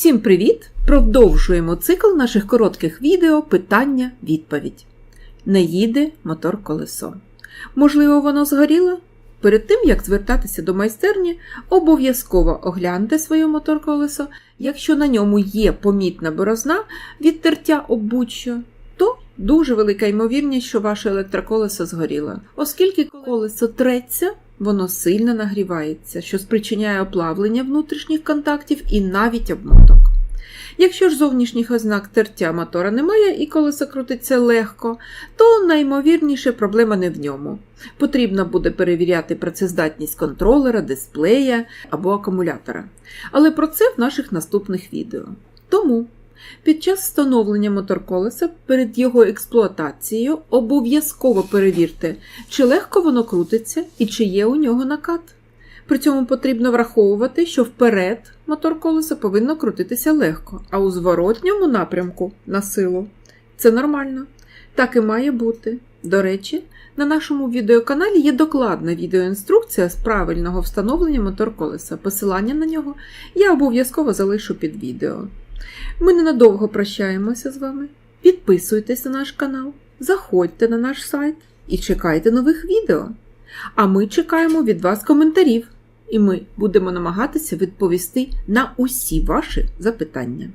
Всім привіт! Продовжуємо цикл наших коротких відео питання-відповідь. Не їде мотор колесо. Можливо, воно згоріло? Перед тим, як звертатися до майстерні, обов'язково огляньте своє мотор колесо. Якщо на ньому є помітна борозна від тертя об то дуже велика ймовірність, що ваше електроколесо згоріло. Оскільки колесо треться, воно сильно нагрівається, що спричиняє оплавлення внутрішніх контактів і навіть обмоток. Якщо ж зовнішніх ознак тертя мотора немає і колесо крутиться легко, то наймовірніше проблема не в ньому. Потрібно буде перевіряти працездатність контролера, дисплея або акумулятора. Але про це в наших наступних відео. Тому під час встановлення моторколеса перед його експлуатацією обов'язково перевірте, чи легко воно крутиться і чи є у нього накат. При цьому потрібно враховувати, що вперед мотор колеса повинно крутитися легко, а у зворотньому напрямку на силу. Це нормально. Так і має бути. До речі, на нашому відеоканалі є докладна відеоінструкція з правильного встановлення мотор колеса. Посилання на нього я обов'язково залишу під відео. Ми ненадовго прощаємося з вами. Підписуйтесь на наш канал, заходьте на наш сайт і чекайте нових відео. А ми чекаємо від вас коментарів, і ми будемо намагатися відповісти на усі ваші запитання.